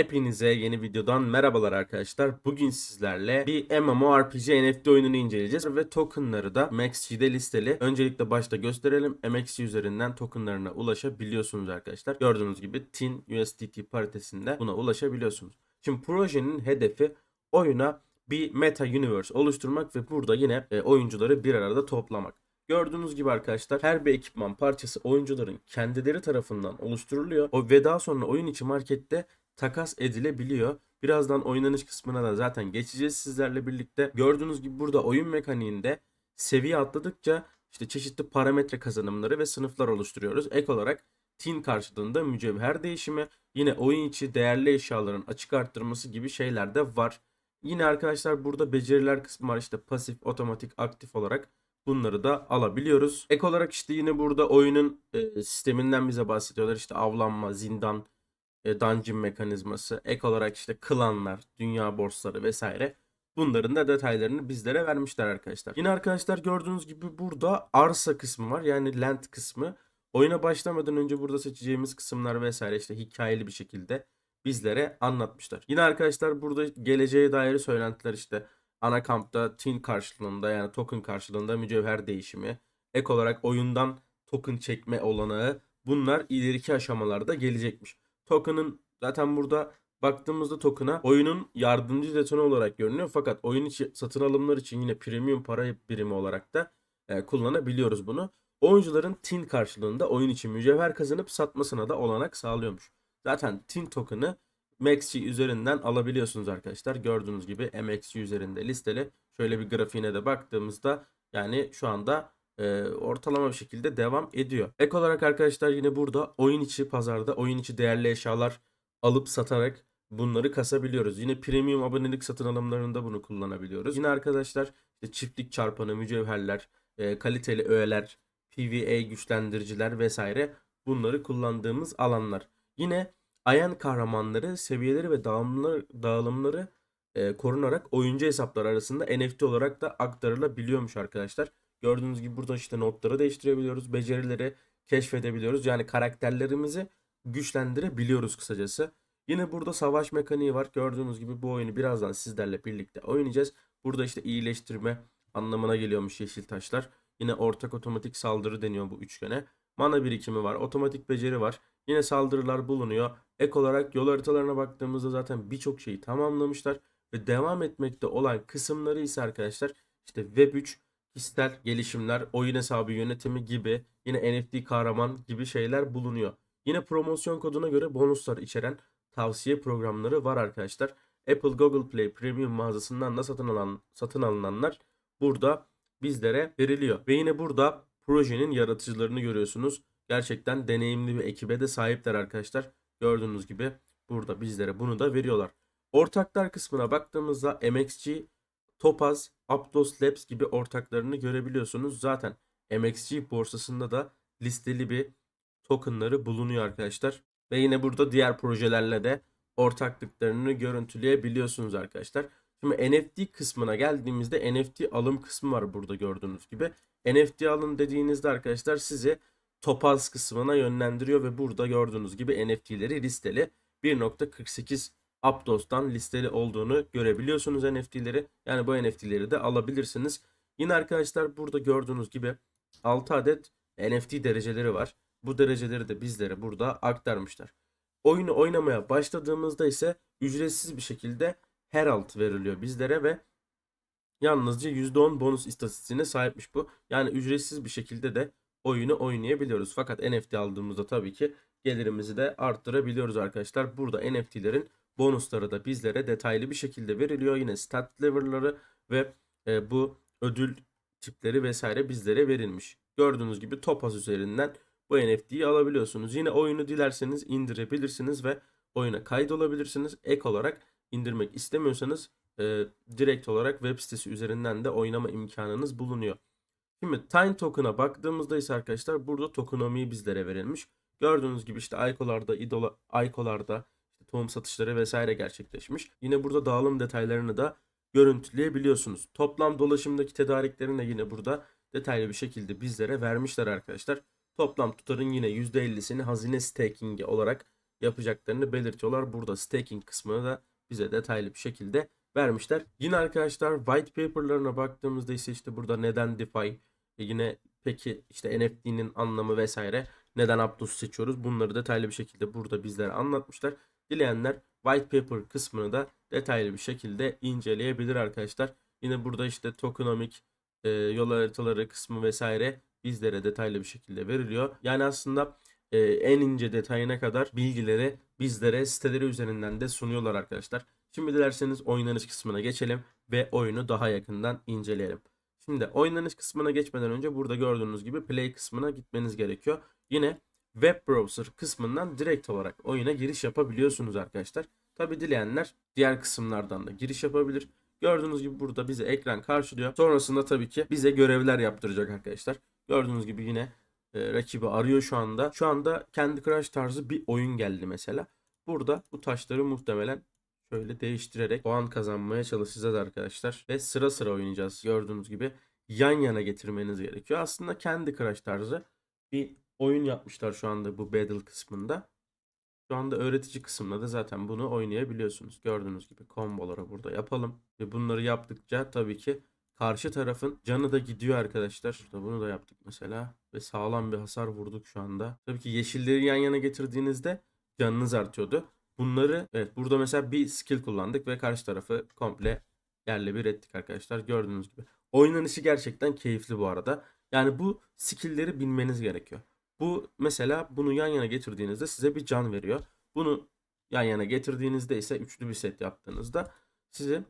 Hepinize yeni videodan merhabalar arkadaşlar. Bugün sizlerle bir MMORPG NFT oyununu inceleyeceğiz ve tokenları da MaxG'de listeli. Öncelikle başta gösterelim. MXG üzerinden tokenlarına ulaşabiliyorsunuz arkadaşlar. Gördüğünüz gibi TIN USDT paritesinde buna ulaşabiliyorsunuz. Şimdi projenin hedefi oyuna bir meta universe oluşturmak ve burada yine e, oyuncuları bir arada toplamak. Gördüğünüz gibi arkadaşlar her bir ekipman parçası oyuncuların kendileri tarafından oluşturuluyor. O ve daha sonra oyun içi markette takas edilebiliyor. Birazdan oynanış kısmına da zaten geçeceğiz sizlerle birlikte. Gördüğünüz gibi burada oyun mekaniğinde seviye atladıkça işte çeşitli parametre kazanımları ve sınıflar oluşturuyoruz. Ek olarak tin karşılığında mücevher değişimi, yine oyun içi değerli eşyaların açık arttırması gibi şeyler de var. Yine arkadaşlar burada beceriler kısmı var işte pasif, otomatik, aktif olarak bunları da alabiliyoruz. Ek olarak işte yine burada oyunun e, sisteminden bize bahsediyorlar. İşte avlanma, zindan, e, dungeon mekanizması, ek olarak işte klanlar, dünya borsları vesaire. Bunların da detaylarını bizlere vermişler arkadaşlar. Yine arkadaşlar gördüğünüz gibi burada arsa kısmı var. Yani land kısmı. Oyuna başlamadan önce burada seçeceğimiz kısımlar vesaire işte hikayeli bir şekilde bizlere anlatmışlar. Yine arkadaşlar burada geleceğe dair söylentiler işte ana kampta tin karşılığında yani token karşılığında mücevher değişimi, ek olarak oyundan token çekme olanağı bunlar ileriki aşamalarda gelecekmiş. Token'ın zaten burada baktığımızda token'a oyunun yardımcı detonu olarak görünüyor. Fakat oyun içi satın alımlar için yine premium para birimi olarak da e, kullanabiliyoruz bunu. Oyuncuların tin karşılığında oyun için mücevher kazanıp satmasına da olanak sağlıyormuş. Zaten tin token'ı MaxG üzerinden alabiliyorsunuz arkadaşlar. Gördüğünüz gibi MXG üzerinde listeli. Şöyle bir grafiğine de baktığımızda yani şu anda e, ortalama bir şekilde devam ediyor. Ek olarak arkadaşlar yine burada oyun içi pazarda oyun içi değerli eşyalar alıp satarak bunları kasabiliyoruz. Yine premium abonelik satın alımlarında bunu kullanabiliyoruz. Yine arkadaşlar işte çiftlik çarpanı, mücevherler, e, kaliteli öğeler, PvE güçlendiriciler vesaire bunları kullandığımız alanlar. Yine Ayan kahramanları seviyeleri ve dağılımları, dağılımları e, korunarak oyuncu hesapları arasında NFT olarak da aktarılabiliyormuş arkadaşlar. Gördüğünüz gibi burada işte notları değiştirebiliyoruz. Becerileri keşfedebiliyoruz. Yani karakterlerimizi güçlendirebiliyoruz kısacası. Yine burada savaş mekaniği var. Gördüğünüz gibi bu oyunu birazdan sizlerle birlikte oynayacağız. Burada işte iyileştirme anlamına geliyormuş yeşil taşlar. Yine ortak otomatik saldırı deniyor bu üçgene. Mana birikimi var. Otomatik beceri var. Yine saldırılar bulunuyor. Ek olarak yol haritalarına baktığımızda zaten birçok şeyi tamamlamışlar. Ve devam etmekte olan kısımları ise arkadaşlar işte Web 3 kişisel gelişimler, oyun hesabı yönetimi gibi yine NFT kahraman gibi şeyler bulunuyor. Yine promosyon koduna göre bonuslar içeren tavsiye programları var arkadaşlar. Apple Google Play Premium mağazasından da satın alan satın alınanlar burada bizlere veriliyor. Ve yine burada projenin yaratıcılarını görüyorsunuz. Gerçekten deneyimli bir ekibe de sahipler arkadaşlar. Gördüğünüz gibi burada bizlere bunu da veriyorlar. Ortaklar kısmına baktığımızda MXG Topaz, Aptos Labs gibi ortaklarını görebiliyorsunuz. Zaten MXG borsasında da listeli bir tokenları bulunuyor arkadaşlar. Ve yine burada diğer projelerle de ortaklıklarını görüntüleyebiliyorsunuz arkadaşlar. Şimdi NFT kısmına geldiğimizde NFT alım kısmı var burada gördüğünüz gibi. NFT alın dediğinizde arkadaşlar sizi Topaz kısmına yönlendiriyor ve burada gördüğünüz gibi NFT'leri listeli 1.48 Aptos'tan listeli olduğunu görebiliyorsunuz NFT'leri. Yani bu NFT'leri de alabilirsiniz. Yine arkadaşlar burada gördüğünüz gibi 6 adet NFT dereceleri var. Bu dereceleri de bizlere burada aktarmışlar. Oyunu oynamaya başladığımızda ise ücretsiz bir şekilde Herald veriliyor bizlere ve yalnızca %10 bonus istatistiğine sahipmiş bu. Yani ücretsiz bir şekilde de oyunu oynayabiliyoruz. Fakat NFT aldığımızda tabii ki gelirimizi de arttırabiliyoruz arkadaşlar. Burada NFT'lerin bonusları da bizlere detaylı bir şekilde veriliyor. Yine stat level'ları ve e, bu ödül tipleri vesaire bizlere verilmiş. Gördüğünüz gibi Topaz üzerinden bu NFT'yi alabiliyorsunuz. Yine oyunu dilerseniz indirebilirsiniz ve oyuna kaydolabilirsiniz. Ek olarak indirmek istemiyorsanız e, direkt olarak web sitesi üzerinden de oynama imkanınız bulunuyor. Şimdi Tine Token'a baktığımızda ise arkadaşlar burada tokenomiyi bizlere verilmiş. Gördüğünüz gibi işte Ayko'larda, idola, Ayko'larda tohum satışları vesaire gerçekleşmiş. Yine burada dağılım detaylarını da görüntüleyebiliyorsunuz. Toplam dolaşımdaki tedariklerini de yine burada detaylı bir şekilde bizlere vermişler arkadaşlar. Toplam tutarın yine %50'sini hazine staking olarak yapacaklarını belirtiyorlar. Burada staking kısmını da bize detaylı bir şekilde vermişler. Yine arkadaşlar white paper'larına baktığımızda ise işte burada neden DeFi, e yine peki işte NFT'nin anlamı vesaire neden Aptos seçiyoruz bunları detaylı bir şekilde burada bizlere anlatmışlar. Dileyenler white paper kısmını da detaylı bir şekilde inceleyebilir arkadaşlar. Yine burada işte tokenomic e, yol haritaları kısmı vesaire bizlere detaylı bir şekilde veriliyor. Yani aslında e, en ince detayına kadar bilgileri bizlere siteleri üzerinden de sunuyorlar arkadaşlar. Şimdi dilerseniz oynanış kısmına geçelim ve oyunu daha yakından inceleyelim. Şimdi oynanış kısmına geçmeden önce burada gördüğünüz gibi play kısmına gitmeniz gerekiyor. Yine web browser kısmından direkt olarak oyuna giriş yapabiliyorsunuz arkadaşlar. Tabi dileyenler diğer kısımlardan da giriş yapabilir. Gördüğünüz gibi burada bize ekran karşılıyor. Sonrasında tabii ki bize görevler yaptıracak arkadaşlar. Gördüğünüz gibi yine e, rakibi arıyor şu anda. Şu anda kendi Crush tarzı bir oyun geldi mesela. Burada bu taşları muhtemelen şöyle değiştirerek puan kazanmaya çalışacağız arkadaşlar. Ve sıra sıra oynayacağız gördüğünüz gibi. Yan yana getirmeniz gerekiyor. Aslında kendi Crush tarzı bir oyun yapmışlar şu anda bu Battle kısmında. Şu anda öğretici kısımda da zaten bunu oynayabiliyorsunuz. Gördüğünüz gibi komboları burada yapalım. Ve bunları yaptıkça tabii ki karşı tarafın canı da gidiyor arkadaşlar. Şurada bunu da yaptık mesela. Ve sağlam bir hasar vurduk şu anda. Tabii ki yeşilleri yan yana getirdiğinizde canınız artıyordu. Bunları evet burada mesela bir skill kullandık ve karşı tarafı komple yerle bir ettik arkadaşlar. Gördüğünüz gibi. Oynanışı gerçekten keyifli bu arada. Yani bu skill'leri bilmeniz gerekiyor. Bu mesela bunu yan yana getirdiğinizde size bir can veriyor. Bunu yan yana getirdiğinizde ise üçlü bir set yaptığınızda size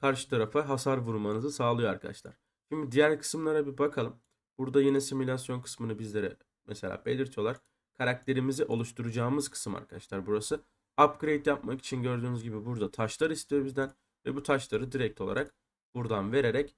karşı tarafa hasar vurmanızı sağlıyor arkadaşlar. Şimdi diğer kısımlara bir bakalım. Burada yine simülasyon kısmını bizlere mesela belirtiyorlar. Karakterimizi oluşturacağımız kısım arkadaşlar burası. Upgrade yapmak için gördüğünüz gibi burada taşlar istiyor bizden. Ve bu taşları direkt olarak buradan vererek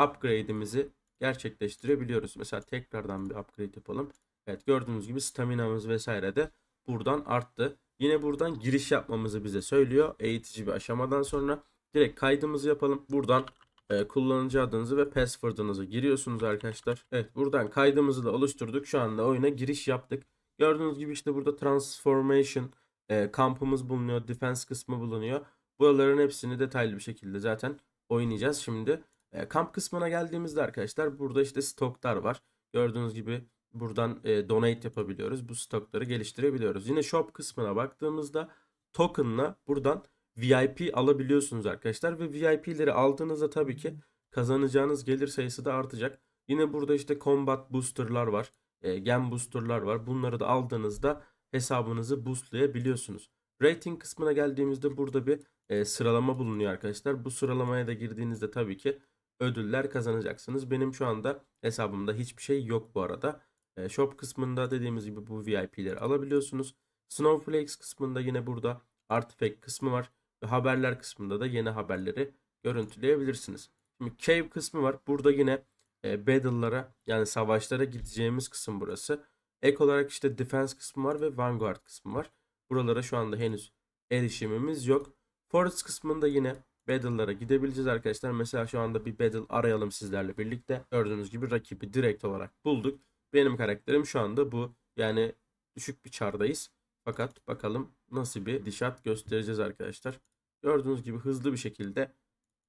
upgrade'imizi gerçekleştirebiliyoruz. Mesela tekrardan bir upgrade yapalım. Evet gördüğünüz gibi staminamız vesaire de buradan arttı. Yine buradan giriş yapmamızı bize söylüyor. Eğitici bir aşamadan sonra direkt kaydımızı yapalım. Buradan e, kullanıcı adınızı ve password'ınızı giriyorsunuz arkadaşlar. Evet buradan kaydımızı da oluşturduk. Şu anda oyuna giriş yaptık. Gördüğünüz gibi işte burada transformation e, kampımız bulunuyor. Defense kısmı bulunuyor. Buraların hepsini detaylı bir şekilde zaten oynayacağız şimdi. E, kamp kısmına geldiğimizde arkadaşlar burada işte stoklar var. Gördüğünüz gibi buradan e, donate yapabiliyoruz. Bu stokları geliştirebiliyoruz. Yine shop kısmına baktığımızda token'la buradan VIP alabiliyorsunuz arkadaşlar ve VIP'leri aldığınızda tabii ki kazanacağınız gelir sayısı da artacak. Yine burada işte combat booster'lar var. E, gem booster'lar var. Bunları da aldığınızda hesabınızı boostlayabiliyorsunuz. Rating kısmına geldiğimizde burada bir e, sıralama bulunuyor arkadaşlar. Bu sıralamaya da girdiğinizde tabii ki ödüller kazanacaksınız. Benim şu anda hesabımda hiçbir şey yok bu arada. E, shop kısmında dediğimiz gibi bu VIP'leri alabiliyorsunuz. Snowflakes kısmında yine burada artifact kısmı var. Ve haberler kısmında da yeni haberleri görüntüleyebilirsiniz. Şimdi cave kısmı var. Burada yine e, battle'lara yani savaşlara gideceğimiz kısım burası. Ek olarak işte defense kısmı var ve vanguard kısmı var. Buralara şu anda henüz erişimimiz yok. Forest kısmında yine battle'lara gidebileceğiz arkadaşlar. Mesela şu anda bir battle arayalım sizlerle birlikte. Gördüğünüz gibi rakibi direkt olarak bulduk. Benim karakterim şu anda bu. Yani düşük bir çardayız. Fakat bakalım nasıl bir dişat göstereceğiz arkadaşlar. Gördüğünüz gibi hızlı bir şekilde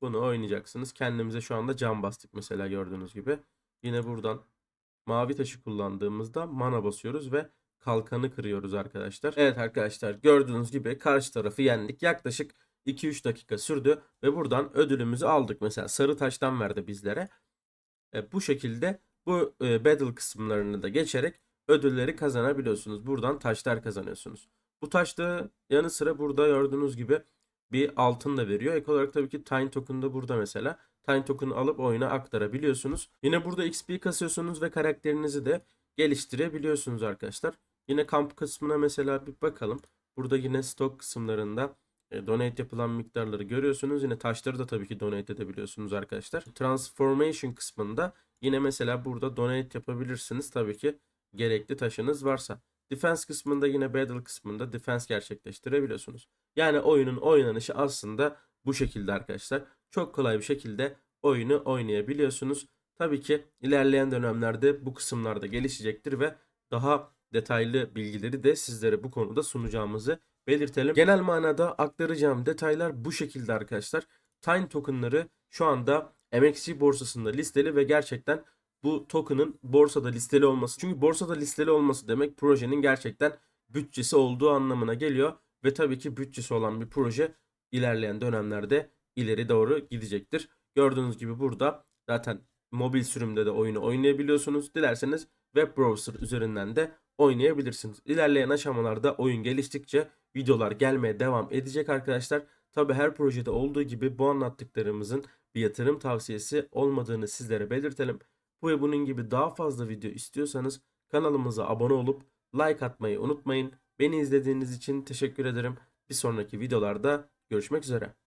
bunu oynayacaksınız. Kendimize şu anda can bastık mesela gördüğünüz gibi. Yine buradan mavi taşı kullandığımızda mana basıyoruz ve kalkanı kırıyoruz arkadaşlar. Evet arkadaşlar gördüğünüz gibi karşı tarafı yendik. Yaklaşık 2-3 dakika sürdü ve buradan ödülümüzü aldık. Mesela sarı taştan verdi bizlere. E, bu şekilde bu e, battle kısımlarını da geçerek ödülleri kazanabiliyorsunuz. Buradan taşlar kazanıyorsunuz. Bu taşta yanı sıra burada gördüğünüz gibi bir altın da veriyor. Ek olarak tabii ki Tiny Token da burada mesela. Tiny Token'ı alıp oyuna aktarabiliyorsunuz. Yine burada XP kasıyorsunuz ve karakterinizi de geliştirebiliyorsunuz arkadaşlar. Yine kamp kısmına mesela bir bakalım. Burada yine stok kısımlarında e, donate yapılan miktarları görüyorsunuz. Yine taşları da tabii ki donate edebiliyorsunuz arkadaşlar. Transformation kısmında yine mesela burada donate yapabilirsiniz. Tabii ki gerekli taşınız varsa. Defense kısmında yine battle kısmında defense gerçekleştirebiliyorsunuz. Yani oyunun oynanışı aslında bu şekilde arkadaşlar. Çok kolay bir şekilde oyunu oynayabiliyorsunuz. Tabii ki ilerleyen dönemlerde bu kısımlarda gelişecektir ve daha detaylı bilgileri de sizlere bu konuda sunacağımızı belirtelim. Genel manada aktaracağım detaylar bu şekilde arkadaşlar. Tine tokenları şu anda MXC borsasında listeli ve gerçekten bu token'ın borsada listeli olması. Çünkü borsada listeli olması demek projenin gerçekten bütçesi olduğu anlamına geliyor. Ve tabii ki bütçesi olan bir proje ilerleyen dönemlerde ileri doğru gidecektir. Gördüğünüz gibi burada zaten mobil sürümde de oyunu oynayabiliyorsunuz. Dilerseniz web browser üzerinden de oynayabilirsiniz. İlerleyen aşamalarda oyun geliştikçe videolar gelmeye devam edecek arkadaşlar. Tabi her projede olduğu gibi bu anlattıklarımızın bir yatırım tavsiyesi olmadığını sizlere belirtelim. Bu ve bunun gibi daha fazla video istiyorsanız kanalımıza abone olup like atmayı unutmayın. Beni izlediğiniz için teşekkür ederim. Bir sonraki videolarda görüşmek üzere.